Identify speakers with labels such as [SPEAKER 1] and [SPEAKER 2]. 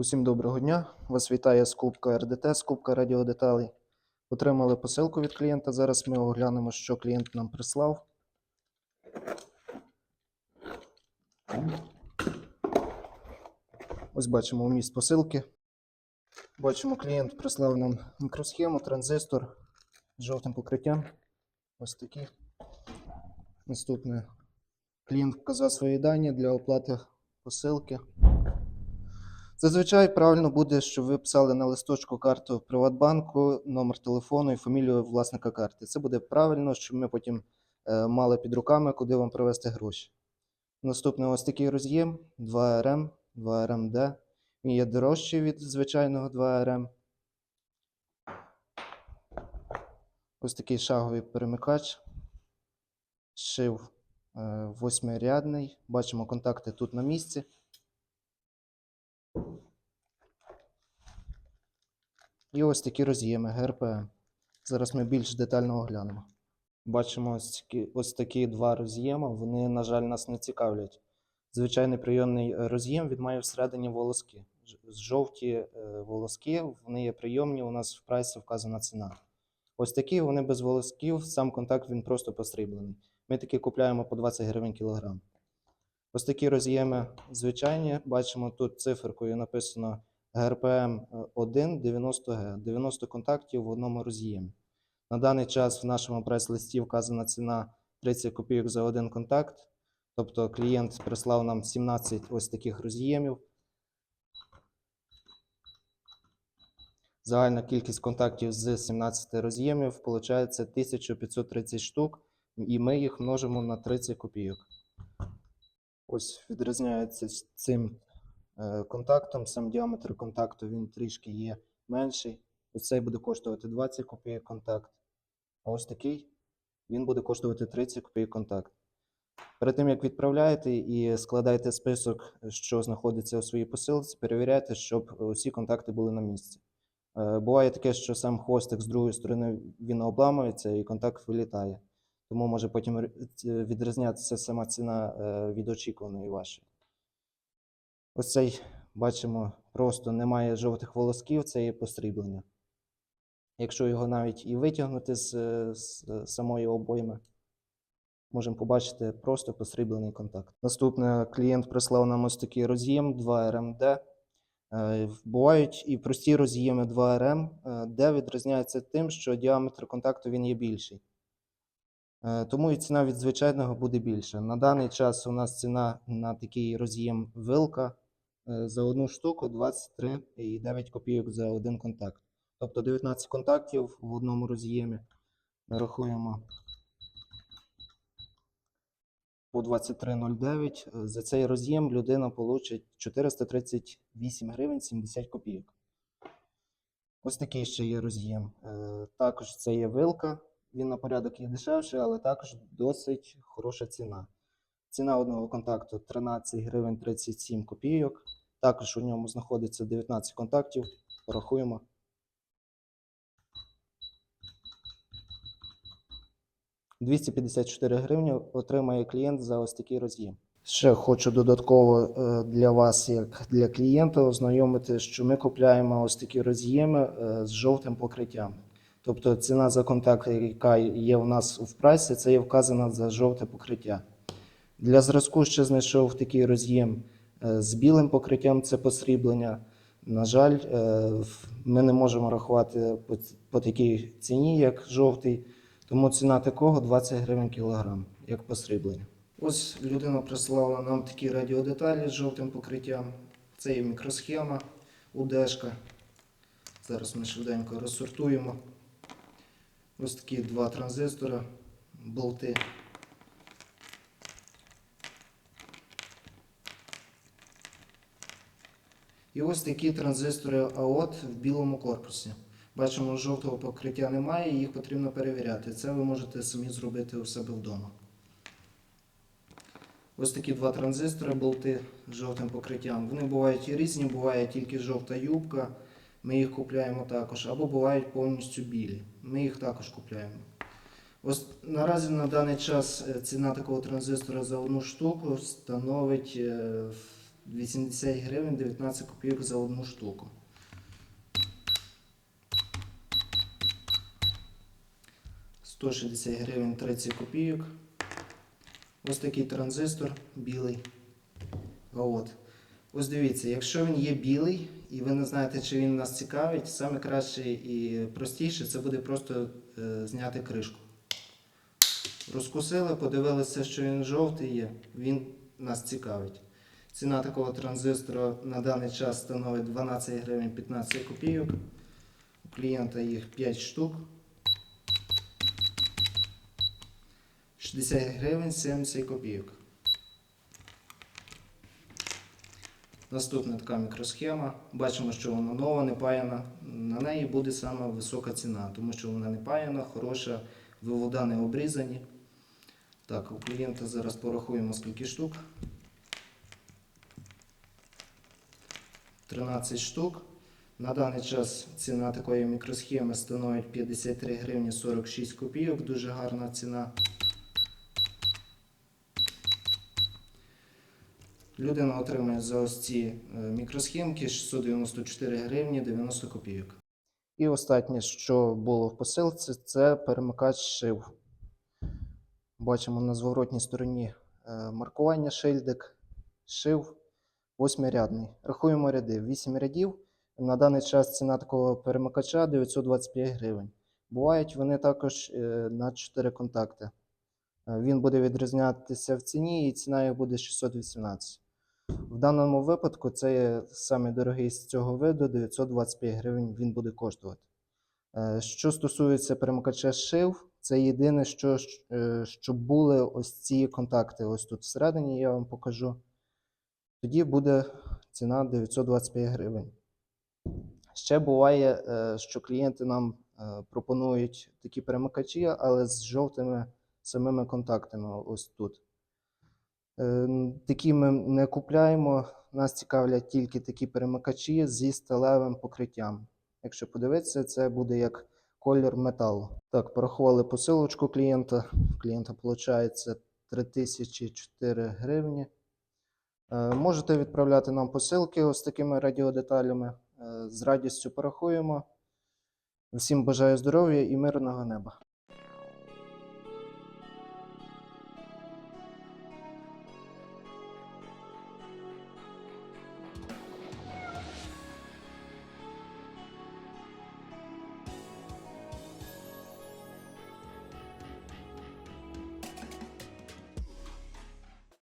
[SPEAKER 1] Усім доброго дня. Вас вітає скупка РДТ, скупка радіодеталей. Отримали посилку від клієнта. Зараз ми оглянемо, що клієнт нам прислав. Ось бачимо вміст посилки. Бачимо, клієнт прислав нам мікросхему, транзистор з жовтим покриттям. Ось такий. Наступне. Клієнт вказав свої дані для оплати посилки. Зазвичай правильно буде, що ви писали на листочку карту Приватбанку, номер телефону і фамілію власника карти. Це буде правильно, щоб ми потім е, мали під руками, куди вам привезти гроші. Наступний ось такий роз'єм 2RM, 2RMD. Він є дорожчий від звичайного 2RM. Ось такий шаговий перемикач. Шив е, восьмирядний. Бачимо контакти тут на місці. І ось такі роз'єми ГРПМ. Зараз ми більш детально оглянемо. Бачимо ось такі, ось такі два роз'єми. Вони, на жаль, нас не цікавлять. Звичайний прийомний е, роз'єм він має всередині волоски. Жовті е, волоски, вони є прийомні, у нас в прайсі вказана ціна. Ось такі вони без волосків, сам контакт він просто посріблений. Ми такі купляємо по 20 гривень кілограм. Ось такі роз'єми звичайні. Бачимо тут циферкою написано ГРПМ 1 90Г. 90 контактів в одному роз'ємі. На даний час в нашому прайс-листі вказана ціна 30 копійок за один контакт. Тобто клієнт прислав нам 17 ось таких роз'ємів. Загальна кількість контактів з 17 роз'ємів виходить 1530 штук, і ми їх множимо на 30 копійок. Ось відрізняється цим контактом. Сам діаметр контакту він трішки є менший. Ось цей буде коштувати 20 копійок контакт. А ось такий він буде коштувати 30 копійок контакт. Перед тим як відправляєте і складаєте список, що знаходиться у своїй посилці, перевіряйте, щоб усі контакти були на місці. Е, Буває таке, що сам хвостик з другої сторони він обламується і контакт вилітає. Тому може потім відрізнятися сама ціна е, від очікуваної вашої. Ось цей, бачимо, просто немає жовтих волосків, це є посріблення. Якщо його навіть і витягнути з, е, з е, самої обойми, можемо побачити просто посріблений контакт. Наступне клієнт прислав нам ось такий роз'єм 2 RMD. Е, Бувають і прості роз'єми 2 RM, е, де відрізняється тим, що діаметр контакту він є більший. Тому і ціна від звичайного буде більша. На даний час у нас ціна на такий роз'єм вилка за одну штуку 23,9 копійок за один контакт. Тобто 19 контактів в одному роз'ємі. Рахуємо по 23,09. Е, За цей роз'єм людина получить 438 гривень 70 копійок. Ось такий ще є роз'єм. Е, Також це є вилка. Він на порядок є дешевший, але також досить хороша ціна. Ціна одного контакту 13 гривень 37 копійок. Також у ньому знаходиться 19 контактів. Порахуємо. – 254 гривні отримає клієнт за ось такий роз'єм. Ще хочу додатково е, для вас, як для клієнта, ознайомити, що ми купляємо ось такі роз'єми е, з жовтим покриттям. Тобто ціна за контакт, яка є у нас в прайсі, це є вказана за жовте покриття. Для зразку ще знайшов такий роз'єм з білим покриттям, це посріблення. На жаль, е, ми не можемо рахувати по, такій ціні, як жовтий, тому ціна такого 20 гривень кілограм, як посріблення. Ось людина прислала нам такі радіодеталі з жовтим покриттям. Це є мікросхема, УДшка. Зараз ми швиденько розсортуємо. Ось такі два транзистора, болти. І ось такі транзистори АОТ в білому корпусі. Бачимо, жовтого покриття немає, їх потрібно перевіряти. Це ви можете самі зробити у себе вдома. Ось такі два транзистори, болти з жовтим покриттям. Вони бувають і різні, буває тільки жовта юбка. Ми їх купляємо також, або бувають повністю білі. Ми їх також купляємо. Ось наразі на даний час е, ціна такого транзистора за одну штуку становить е, 80 гривень 19 копійок за одну штуку. Сто шістдесят гривень 30 копійок. Ось такий транзистор білий. От. Ось дивіться, якщо він є білий, і ви не знаєте, чи він нас цікавить, саме краще і простіше це буде просто е, зняти кришку. Розкусили, подивилися, що він жовтий є, він нас цікавить. Ціна такого транзистора на даний час становить 12 гривень 15 копійок. У клієнта їх 5 штук. 60 гривень 70 копійок. Наступна така мікросхема. Бачимо, що вона нова, не паяна. На неї буде саме висока ціна, тому що вона не паяна, хороша, вивода не обрізані. Так, у клієнта зараз порахуємо скільки штук. 13 штук. На даний час ціна такої мікросхеми становить 53 гривні 46 копійок. Дуже гарна ціна. Людина отримує за ось ці е, мікросхемки 694 гривні 90 копійок. І останнє, що було в посилці, це перемикач шив. Бачимо на зворотній стороні е, маркування шильдик, шив восьмирядний. Рахуємо ряди. 8 рядів. На даний час ціна такого перемикача 925 гривень. Бувають вони також е, на 4 контакти. Е, Він буде відрізнятися в ціні, і ціна їх буде 618. В даному випадку це є самий дорогий з цього виду 925 гривень він буде коштувати. Е, Що стосується перемикача шив, це єдине, що, що були ось ці контакти. Ось тут всередині я вам покажу. Тоді буде ціна 925 гривень. Ще буває, е, що клієнти нам е, пропонують такі перемикачі, але з жовтими самими контактами ось тут. Е, Такі ми не купляємо. Нас цікавлять тільки такі перемикачі зі сталевим покриттям. Якщо подивитися, це буде як колір металу. Так, порахували посилочку клієнта. Клієнта виходить 3004 гривні. Е, Можете відправляти нам посилки ось такими радіодеталями. Е, З радістю порахуємо. Всім бажаю здоров'я і мирного неба.